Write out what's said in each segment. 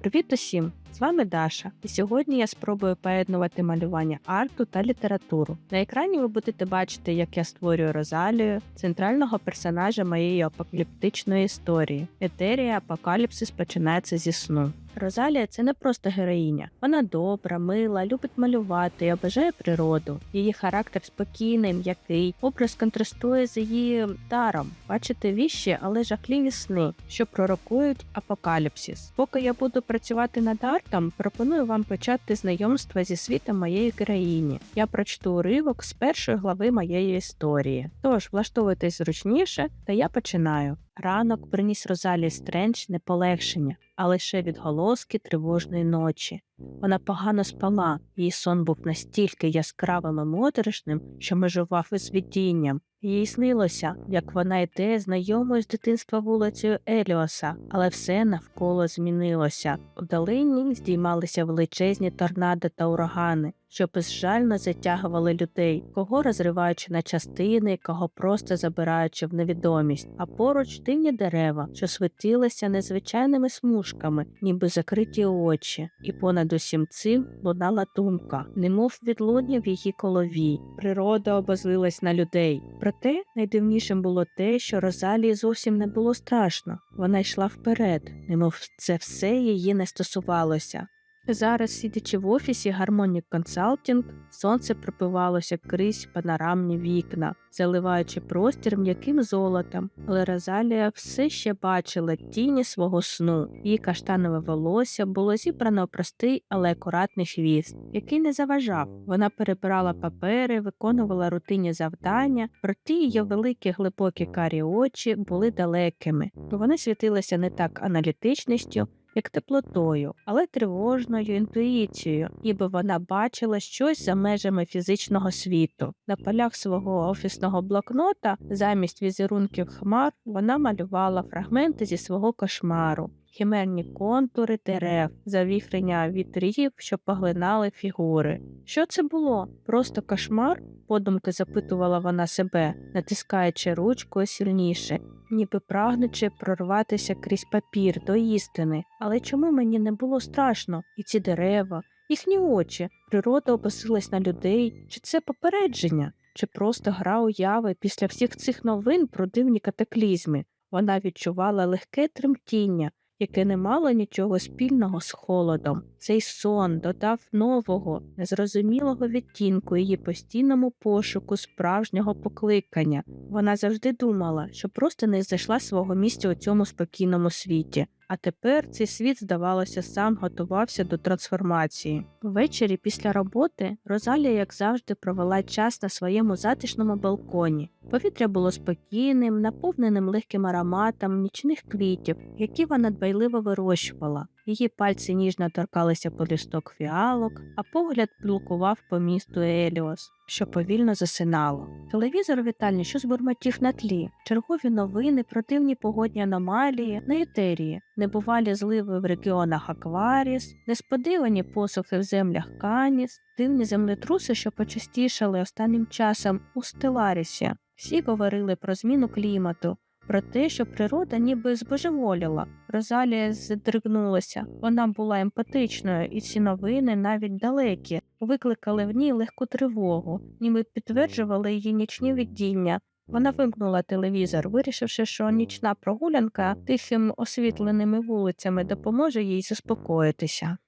Привіт усім! З вами Даша, і сьогодні я спробую поєднувати малювання арту та літературу. На екрані ви будете бачити, як я створюю Розалію, центрального персонажа моєї апокаліптичної історії. Етерія апокаліпсис починається зі сну. Розалія це не просто героїня. Вона добра, мила, любить малювати і обожає природу. Її характер спокійний, м'який, образ контрастує з її даром. Бачите віщі, але жахливі сни, що пророкують апокаліпсис. Поки я буду працювати над артом, пропоную вам почати знайомство зі світом моєї героїні. Я прочту уривок з першої глави моєї історії. Тож влаштовуйтесь зручніше, та я починаю. Ранок приніс Розалі Стрендж не полегшення, а лише відголоски тривожної ночі. Вона погано спала, її сон був настільки яскравим і моторошним, що межував із видінням. Їй снилося, як вона йде знайомою з дитинства вулицею Еліоса, але все навколо змінилося. У долині здіймалися величезні торнадо та урагани, що безжально затягували людей, кого розриваючи на частини, кого просто забираючи в невідомість, а поруч дивні дерева, що світилися незвичайними смужками, ніби закриті очі, і понад усім цим лунала думка, немов відлуння в її голові. Природа обозлилась на людей. Проте найдивнішим було те, що Розалії зовсім не було страшно. Вона йшла вперед, немов це все її не стосувалося. Зараз, сидячи в офісі Harmonic Consulting, сонце пропивалося крізь панорамні вікна, заливаючи простір м'яким золотом, але Розалія все ще бачила тіні свого сну. Її каштанове волосся було зібрано простий, але акуратний хвіст, який не заважав. Вона перебирала папери, виконувала рутинні завдання, проте її великі глибокі карі очі були далекими. Вони світилися не так аналітичністю, як теплотою, але тривожною інтуїцією, ніби вона бачила щось за межами фізичного світу. На полях свого офісного блокнота замість візерунків хмар вона малювала фрагменти зі свого кошмару. Хімерні контури дерев, завіхрення вітрів, що поглинали фігури. Що це було? Просто кошмар? подумки запитувала вона себе, натискаючи ручкою сильніше, ніби прагнучи прорватися крізь папір до істини. Але чому мені не було страшно? І ці дерева, їхні очі, природа опасилась на людей, чи це попередження, чи просто гра уяви після всіх цих новин про дивні катаклізми? Вона відчувала легке тремтіння яке не мало нічого спільного з холодом. Цей сон додав нового, незрозумілого відтінку її постійному пошуку справжнього покликання. Вона завжди думала, що просто не знайшла свого місця у цьому спокійному світі. А тепер цей світ, здавалося, сам готувався до трансформації. Ввечері після роботи Розалія, як завжди, провела час на своєму затишному балконі. Повітря було спокійним, наповненим легким ароматом нічних квітів, які вона дбайливо вирощувала. Її пальці ніжно торкалися по лісток фіалок, а погляд блокував по місту Еліос, що повільно засинало. Телевізор вітальні що збурмотів на тлі, чергові новини про дивні погодні аномалії на етерії, небувалі зливи в регіонах Акваріс, несподівані посухи в землях Каніс, дивні землетруси, що почастішали останнім часом у Стеларісі. Всі говорили про зміну клімату, про те, що природа ніби збожеволіла. Розалія здригнулася. Вона була емпатичною, і ці новини, навіть далекі, викликали в ній легку тривогу, ніби підтверджували її нічні видіння. Вона вимкнула телевізор, вирішивши, що нічна прогулянка тихим освітленими вулицями допоможе їй заспокоїтися.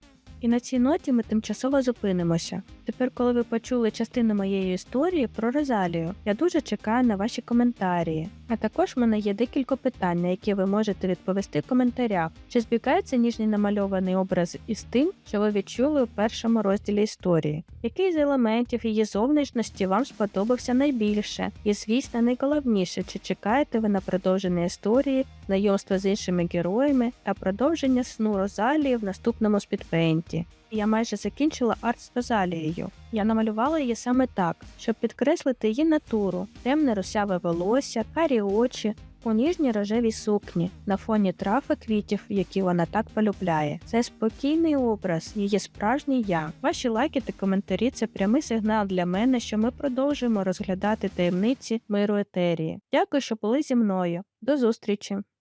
І на цій ноті ми тимчасово зупинимося. Тепер, коли ви почули частину моєї історії про Розалію, я дуже чекаю на ваші коментарі. А також в мене є декілька питань, на які ви можете відповісти в коментарях. Чи збігається ніжний намальований образ із тим, що ви відчули у першому розділі історії? Який з елементів її зовнішності вам сподобався найбільше? І, звісно, найголовніше, чи чекаєте ви на продовження історії, знайомства з іншими героями та продовження сну Розалії в наступному спідпейнті? Я майже закінчила арт з Розалією. Я намалювала її саме так, щоб підкреслити її натуру, темне русяве волосся, карі очі, у ніжній рожевій сукні на фоні трав квітів, які вона так полюбляє. Це спокійний образ, її справжній я. Ваші лайки та коментарі це прямий сигнал для мене, що ми продовжуємо розглядати таємниці миру етерії. Дякую, що були зі мною. До зустрічі!